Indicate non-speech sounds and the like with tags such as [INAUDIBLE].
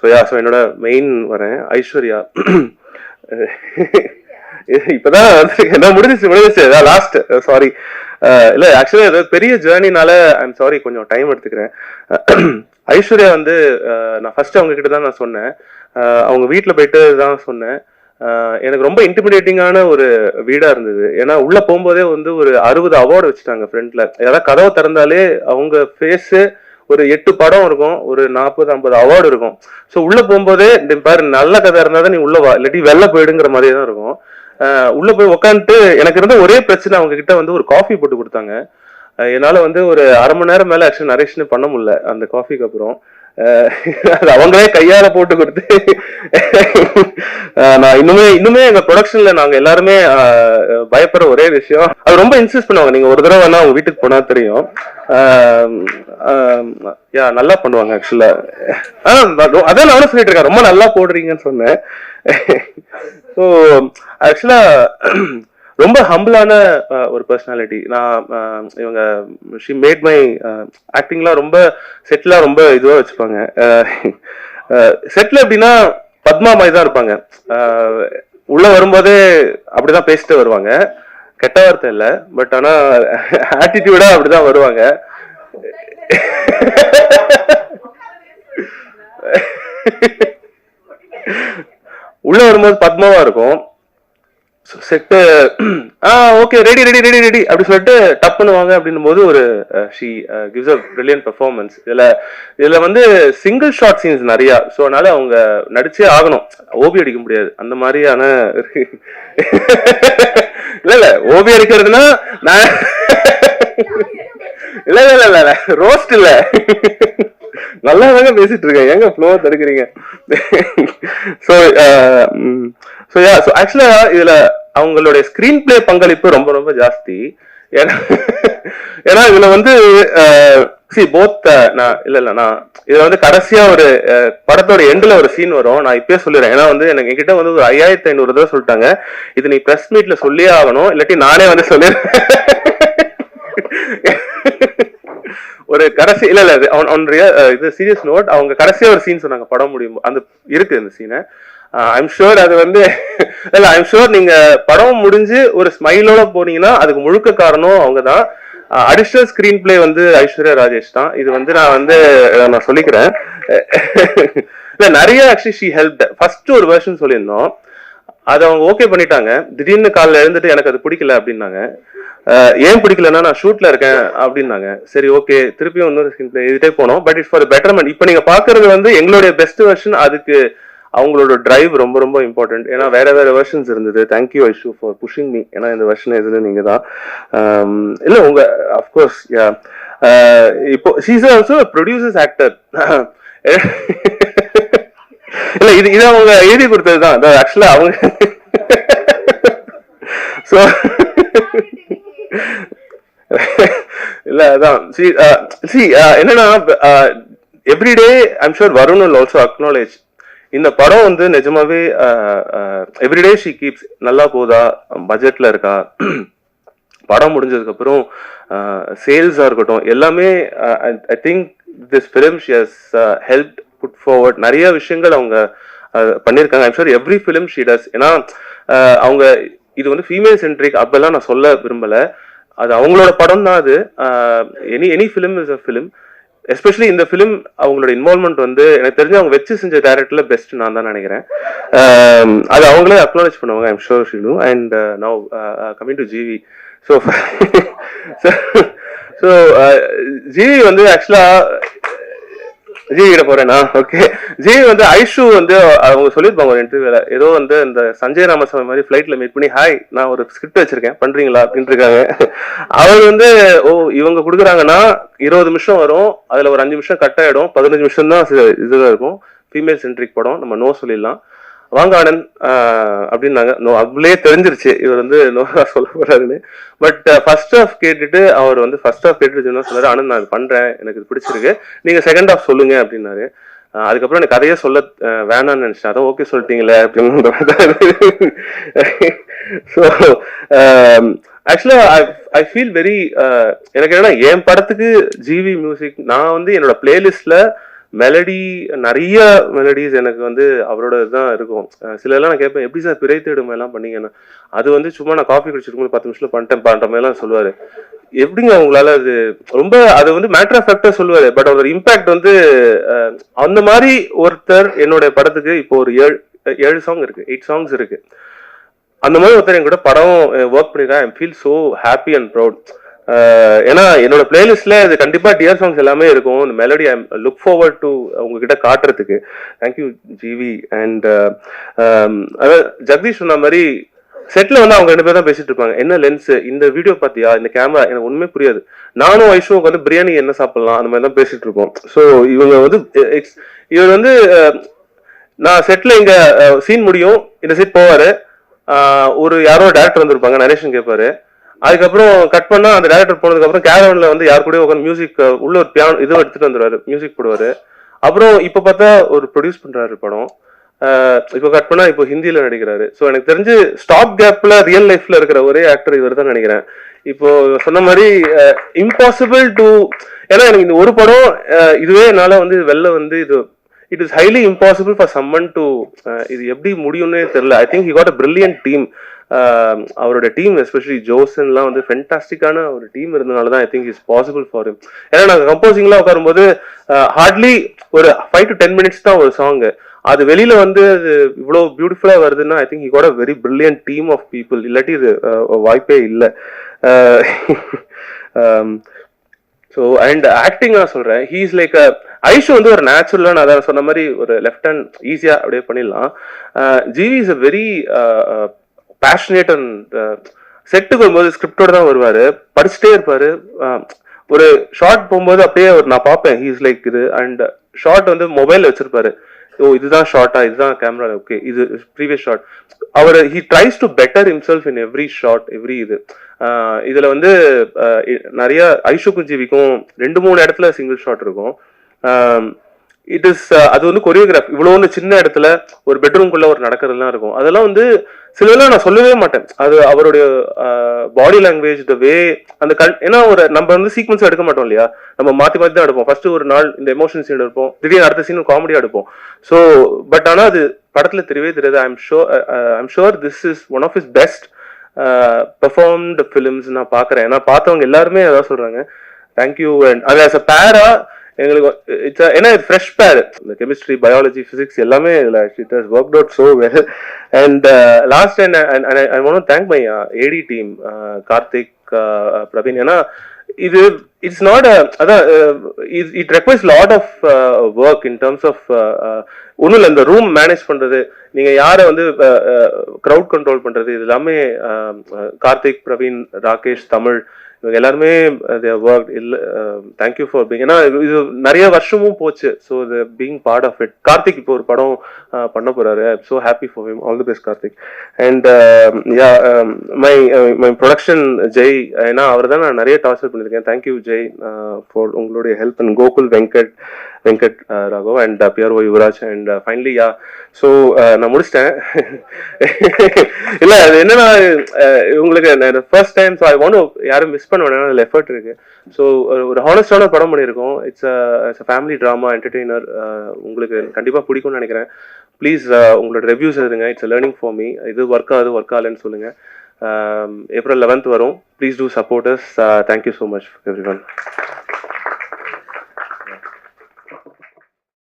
So yeah so என்னோட main வரேன். ஐஸ்வர்யா. இப்பதான் என்ன முடிஞ்சிச்சு முடிஞ்சிச்சு. லாஸ்ட் சாரி இல்ல ஆக்சுவலி அது பெரிய ஜேர்னினால ஐம் சாரி கொஞ்சம் டைம் எடுத்துக்கிறேன். ஐஸ்வர்யா வந்து நான் ஃபர்ஸ்ட் அவங்க கிட்ட தான் நான் சொன்னேன். அவங்க வீட்டில் போயிட்டு தான் சொன்னேன். எனக்கு ரொம்ப இன்டிமிடேட்டிங்கான ஒரு வீடா இருந்தது. ஏன்னா உள்ள போகும்போதே வந்து ஒரு அறுபது அவார்டு வச்சுட்டாங்க ஃப்ரண்ட்ல ஏதாவது கதவை திறந்தாலே அவங்க ஃபேஸு ஒரு எட்டு படம் இருக்கும் ஒரு நாற்பது ஐம்பது அவார்டு இருக்கும். ஸோ உள்ள போகும்போதே பாரு நல்ல கதை இருந்தால் தான் நீ உள்ள வா இல்லாட்டி வெளில போயிடுங்கிற மாதிரியே தான் இருக்கும். உள்ள போய் உட்காந்துட்டு எனக்கு இருந்த ஒரே பிரச்சனை அவங்க கிட்ட வந்து ஒரு காஃபி போட்டு கொடுத்தாங்க. என்னால் வந்து ஒரு அரை மணி நேரம் மேலே ஆக்சுவலி நரேஷன் பண்ண முடியல அந்த காஃபிக்கு அப்புறம். அது அவங்களே கையால போட்டு கொடுத்து நான் இன்னுமே இன்னுமே எங்க ப்ரொடக்ஷன்ல நாங்க எல்லாருமே பயப்படுற ஒரே விஷயம் அது ரொம்ப இன்சிஸ்ட் பண்ணுவாங்க. நீங்க ஒரு தடவை வேணா உங்க வீட்டுக்கு போனா தெரியும். யா நல்லா பண்ணுவாங்க ஆக்சுவலா அதான் நானும் சொல்லிட்டு இருக்கேன். ரொம்ப நல்லா போடுறீங்கன்னு சொன்னேன். ஸோ ஆக்சுவலா ரொம்ப ஹம்பிளான ஒரு பர்சனாலிட்டி நான் இவங்க ஷி மேட் மை ஆக்டிங்லாம் ரொம்ப செட்டிலாக ரொம்ப இதுவாக வச்சுப்பாங்க. செட்டில் எப்படின்னா பத்மா மாதிரி தான் இருப்பாங்க. உள்ளே வரும்போதே அப்படிதான் பேசிட்டு வருவாங்க. கெட்ட வார்த்தை இல்லை பட் ஆனால் ஆட்டிடியூடாக அப்படிதான் வருவாங்க. உள்ள வரும்போது பத்மாவா இருக்கும். Set ah okay ready ready ready ready அப்படி சொல்லிட்டு டப்புன்னு வாங்க அப்படின்னும் போது ஒரு she gives a brilliant performance இதில் இதில் வந்து சிங்கிள் ஷார்ட் சீன்ஸ் நிறையா. ஸோ அதனால அவங்க நடிச்சே ஆகணும். ஓபி அடிக்க முடியாது. அந்த மாதிரியான [LAUGHS] இல்லை இல்லை ஓபி அடிக்கிறதுனா நான் [LAUGHS] இல்லை இல்லை இல்லை இல்லை ரோஸ்ட் இல்லை. [LAUGHS] நல்லா தாங்க பேசிட்டு இருக்கேன். எங்க flow தடுக்கிறீங்க? So uh, mm, so yeah so actually இதுல அவங்களுடைய ஸ்கிரீன் பிளே பங்களிப்பு ரொம்ப ரொம்ப ஜாஸ்தி. ஏன்னா [LAUGHS] ஏன்னா இதுல வந்து uh, சி போத் uh, நான் இல்ல இல்ல நான் இதுல வந்து கடைசியா ஒரு uh, படத்தோட எண்ட்ல ஒரு சீன் வரும். நான் இப்பயே சொல்லிடுறேன். ஏன்னா வந்து எனக்கு என்கிட்ட வந்து ஒரு ஐயாயிரத்தி ஐநூறு தடவை சொல்லிட்டாங்க. இது நீ பிரஸ் மீட்ல சொல்லியே ஆகணும். இல்லாட்டி நானே வந்து சொல்லிடுறேன். [LAUGHS] ஒரு கடைசி இல்ல இல்ல இது இது சீரியஸ் நோட் அவங்க கடைசியா ஒரு சீன் சொன்னாங்க படம் முடியும் அந்த இருக்கு அந்த சீனை ஐம் ஷுர் அது வந்து [LAUGHS] இல்ல ஐம் ஷுர் நீங்க படம் முடிஞ்சு ஒரு ஸ்மைலோட போனீங்கன்னா அதுக்கு முழுக்க காரணம் அவங்க தான் அடிஷனல் ஸ்கிரீன் பிளே வந்து ஐஸ்வர்யா ராஜேஷ் தான். இது வந்து நான் வந்து நான் சொல்லிக்கிறேன். [LAUGHS] இல்ல நிறைய ஆக்சுவலி ஷி ஹெல்ப் ஃபர்ஸ்ட் ஒரு வெர்ஷன் சொல்லியிருந்தோம். அதை அவங்க ஓகே பண்ணிட்டாங்க. திடீர்னு காலைல எழுந்துட்டு எனக்கு அது பிடிக்கல அப்படின்னாங்க. ஏன் பிடிக்கலன்னா நான் ஷூட்ல இருக்கேன் அப்படின்னாங்க. சரி ஓகே. திருப்பியும் வந்து ஸ்கிரீன் பிளே எழுதிட்டே போனோம். பட் இட்ஸ் ஃபார் பெட்டர்மெண்ட் இப்போ நீங்க பாக்குறது வந்து எங்களுடைய பெஸ்ட் வெர்ஷன் அதுக்கு அவங்களோட டிரைவ் ரொம்ப ரொம்ப இம்பார்ட்டன்ட் ஏன்னா வேற வேற வெர்ஷன்ஸ் இருந்தது. Thank you Aishu for pushing me ஏன்னா இந்த வெர்ஷன் எதுல நீங்க தான். இல்ல உங்க அஃப்கோர்ஸ் இப்போ சீசர் ஆல்சோ ப்ரொடியூசர்ஸ் ஆக்டர் இல்ல இது இது அவங்க எழுதி கொடுத்தது தான் ஆக்சுவலா அவங்க ஸோ இல்ல அதான். சி சி uh, uh, என்னன்னா everyday I'm sure Varun will also acknowledge இந்த படம் வந்து நிஜமாவே எவ்ரிடே ஷி கீப்ஸ் நல்லா போதா பட்ஜெட்ல இருக்கா? படம் முடிஞ்சதுக்கு அப்புறம் சேல்ஸா uh, இருக்கட்டும் எல்லாமே I think this film she has help put forward நிறைய விஷயங்கள் அவங்க பண்ணியிருக்காங்க. I'm sure every film she does ஏன்னா அவங்க இது வந்து ஃபீமேல் சென்ட்ரிக் அப்பெல்லாம் நான் சொல்ல விரும்பல. அது அவங்களோட படம் தான் அது. Any any film is a film especially இந்த ஃபிலிம் அவங்களோட இன்வால்மெண்ட் வந்து எனக்கு தெரிஞ்சு அவங்க வச்சு செஞ்ச டேரக்டர்ல பெஸ்ட் நான் தான் நினைக்கிறேன். அது அவங்களே அக்னாலேஜ் பண்ணுவாங்க I'm sure Sheenu and now coming to GV so so GV வந்து ஆக்சுவலா ஜி கிட்ட போறேனா? ஓகே ஜி வந்து ஐஷு வந்து அவங்க சொல்லியிருப்பாங்க ஒரு இன்டர்வியூல ஏதோ வந்து இந்த சஞ்சய் ராமசாமி மாதிரி ஃபிளைட்ல மீட் பண்ணி ஹாய் நான் ஒரு ஸ்கிரிப்ட் வச்சிருக்கேன். பண்றீங்களா? அப்படின்ட்டு இருக்காங்க அவர் வந்து ஓ இவங்க கொடுக்குறாங்கன்னா இருபது நிமிஷம் வரும். அதுல ஒரு அஞ்சு நிமிஷம் கட் ஆயிடும். பதினஞ்சு நிமிஷம் தான் இதுதான் இருக்கும். ஃபீமேல் சென்ட்ரிக் படம். நம்ம நோ சொல்லிடலாம். வாங்க ஆனந்த் அப்படின்னாங்க. நோ அதுலயே தெரிஞ்சிருச்சு. இவர் வந்து நோ சொல்ல போறாருன்னு. பட் ஃபர்ஸ்ட் ஆஃப் கேட்டுட்டு அவர் வந்து ஃபர்ஸ்ட் ஆஃப் கேட்டுட்டு என்ன சொன்னாரு ஆனந்த் நான் பண்றேன். எனக்கு இது பிடிச்சிருக்கு. நீங்க செகண்ட் ஆஃப் சொல்லுங்க அப்படின்னாரு. அதுக்கப்புறம் எனக்கு கதையே சொல்ல வேணாம்னு நினைச்சேன் அதான் ஓகே சொல்லிட்டீங்களே அப்படின்னு ஸோ ஆக்சுவலா ஐ ஃபீல் வெரி எனக்கு என்னன்னா என் படத்துக்கு ஜிவி மியூசிக் நான் வந்து என்னோட பிளேலிஸ்ட்ல மெலடி நிறைய மெலடிஸ் எனக்கு வந்து அவரோட தான் இருக்கும். சிலலாம் நான் கேட்பேன் எப்படி சார் பிறை தேடும் எல்லாம் பண்ணீங்கன்னா? அது வந்து சும்மா நான் காஃபி குடிச்சிருக்கும் பத்து நிமிஷத்துல பண்ணிட்டேன் பண்ற மாதிரிலாம் சொல்லுவாரு. எப்படிங்க உங்களால அது ரொம்ப அது வந்து மேட்டர் ஆஃப் ஃபேக்டா சொல்லுவாரு. பட் அவரோட இம்பாக்ட் வந்து அந்த மாதிரி ஒருத்தர் என்னோட படத்துக்கு இப்போ ஒரு ஏழு ஏழு சாங் இருக்கு எயிட் சாங்ஸ் இருக்கு. அந்த மாதிரி ஒருத்தர் என் கூட படம் ஒர்க் பண்ணிருக்கேன் I feel so happy and proud ஏன்னா என்னோட பிளேலிஸ்ட்ல இது கண்டிப்பா டியர் சாங்ஸ் எல்லாமே இருக்கும். இந்த melody I look forward to உங்ககிட்ட காட்டுறதுக்கு. தேங்க்யூ ஜிவி அண்ட் அதாவது ஜெகதீஷ் சொன்ன மாதிரி செட்ல வந்து அவங்க ரெண்டு பேரும் தான் பேசிட்டு இருப்பாங்க. என்ன லென்ஸ் இந்த வீடியோ பாத்தியா? இந்த கேமரா எனக்கு ஒண்ணுமே புரியாது. நானும் ஐஷுவும் வந்து பிரியாணி என்ன சாப்பிடலாம்? அந்த மாதிரி தான் பேசிட்டு இருக்கோம். ஸோ இவங்க வந்து இவர் வந்து நான் செட்ல இங்க சீன் முடியும். இந்த செட் போவாரு. ஒரு யாரோ டேரக்டர் வந்திருப்பாங்க. நரேஷன் கேட்பாரு அதுக்கப்புறம் கட் பண்ணா அந்த டேரக்டர் போனதுக்கு அப்புறம் கேரவன்ல வந்து யார் கூட உட்காந்து மியூசிக் உள்ள ஒரு பியானோ இதுவும் எடுத்துட்டு வந்துருவாரு. மியூசிக் போடுவாரு. அப்புறம் இப்ப பார்த்தா ஒரு ப்ரொடியூஸ் பண்றாரு படம். இப்போ கட் பண்ணா இப்போ ஹிந்தியில நடிக்கிறாரு. ஸோ எனக்கு தெரிஞ்சு ஸ்டாப் கேப்ல ரியல் லைஃப்ல இருக்கிற ஒரே ஆக்டர் இவர் தான் நினைக்கிறேன். இப்போ சொன்ன மாதிரி இம்பாசிபிள் டு ஏன்னா எனக்கு இந்த ஒரு படம் இதுவே என்னால வந்து வெளில வந்து இது it is highly impossible for someone to இது எப்படி முடியும்னே தெரியல. I think he got a brilliant team அவரோட டீம் எஸ்பெஷலி ஜோசன்லாம் வந்து ஃபென்டாஸ்டிக்கான ஒரு டீம் இருந்தனால தான் I think is possible for him ஏன்னா நாங்கள் கம்போசிங்லாம் உட்காரும்போது ஹார்ட்லி ஒரு ஃபைவ் டு டென் மினிட்ஸ் தான் ஒரு சாங் அது வெளியில வந்து அது இவ்வளோ பியூட்டிஃபுல்லா வருதுன்னா I think he a very brilliant team of people இல்லாட்டி இது வாய்ப்பே இல்லை. ஸோ அண்ட் ஆக்டிங் நான் சொல்றேன். ஹீஸ் லைக் ஐஷு வந்து ஒரு நேச்சுரலாக நான் அதான் சொன்ன மாதிரி ஒரு லெஃப்ட் ஹேண்ட் ஈஸியா அப்படியே பண்ணிடலாம். GV is a very passionate and செட்டுக்கு வரும்போது ஸ்கிரிப்டோட தான் வருவார். படிச்சுட்டே இருப்பார். ஒரு ஷார்ட் போகும்போது அப்படியே ஒரு நான் பார்ப்பேன். ஹீஸ் லைக் இது. அண்ட் ஷார்ட் வந்து மொபைல் வச்சிருப்பாரு. ஓ இதுதான் ஷார்ட்டா இதுதான் கேமரா ஓகே இது previous shot our he tries to better himself in every shot every இது. இதில் இதுல வந்து நிறைய ஐஷு குஞ்சீவிக்கும் ரெண்டு மூணு இடத்துல சிங்கிள் ஷாட் இருக்கும். இட் இஸ் uh, அது வந்து கொரியோகிராஃப் இவ்வளவு சின்ன இடத்துல ஒரு பெட்ரூம்குள்ள ஒரு நடக்கிறதுலாம் இருக்கும். அதெல்லாம் வந்து சிலதெல்லாம் நான் சொல்லவே மாட்டேன். அது அவருடைய பாடி லாங்குவேஜ் த வே அந்த கண் ஏன்னா ஒரு நம்ம வந்து சீக்வன்ஸ் எடுக்க மாட்டோம் இல்லையா? நம்ம மாற்றி மாற்றி தான் எடுப்போம். ஃபர்ஸ்ட் ஒரு நாள் இந்த எமோஷன் சீன் எடுப்போம். திடீர்னு அடுத்த சீன் காமெடியாக எடுப்போம். ஸோ பட் ஆனால் அது படத்தில் தெரியவே தெரியாது. I'm sure I'm sure this is one of his best performed films நான் பார்க்குறேன் ஏன்னா பார்த்தவங்க எல்லாருமே அதான் சொல்கிறாங்க தேங்க்யூ அண்ட் அது ஆஸ் அ பேரா எங்களுக்கு இட்ஸ் ஏன்னா ஃப்ரெஷ் பேர் இந்த கெமிஸ்ட்ரி பயாலஜி ஃபிசிக்ஸ் எல்லாமே இதில் it has work out so well and last and I want thank my AD team Karthik Praveen ஏன்னா இது இட்ஸ் நாட் அதான் it requires lot of work in terms of ஒன்றும் இல்லை இந்த ரூம் மேனேஜ் பண்ணுறது நீங்கள் யாரை வந்து க்ரௌட் கண்ட்ரோல் பண்ணுறது இது எல்லாமே கார்த்திக் பிரவீன் ராகேஷ் தமிழ் இவங்க எல்லாருமே ஒர்க் இல்ல தேங்க்யூ ஃபார் பீங் ஏன்னா இது நிறைய வருஷமும் போச்சு. ஸோ இது being part of it Karthik இப்போ ஒரு படம் uh, பண்ண போறாரு. So happy for him all the best Karthik. And yeah my my production Jai ஏன்னா அவர் தான் நான் நிறைய டார்ச்சர் பண்ணியிருக்கேன். தேங்க்யூ ஜெய் ஃபார் உங்களுடைய help and Gokul Venkat Venkat Raghav and pier O Yuvaraj and finally yeah so நான் முடிச்சிட்டேன். [LAUGHS] இல்லை அது என்னன்னா uh, உங்களுக்கு first time so I want யாரும் மிஸ் பண்ண வேணாம் அதில் எஃபர்ட் இருக்கு. ஸோ ஒரு ஹானஸ்டான படம் பண்ணியிருக்கோம். It's it's family drama entertainer உங்களுக்கு கண்டிப்பாக பிடிக்கும்னு நினைக்கிறேன். ப்ளீஸ் uh, உங்களோட ரிவ்யூஸ் எழுதுங்க. இட்ஸ் லேர்னிங் ஃபார் மீ இது ஒர்க் ஆகுது ஒர்க் ஆகலன்னு சொல்லுங்க. Um, ஏப்ரல் லெவன்த் வரும். Please do supporters thank you so much everyone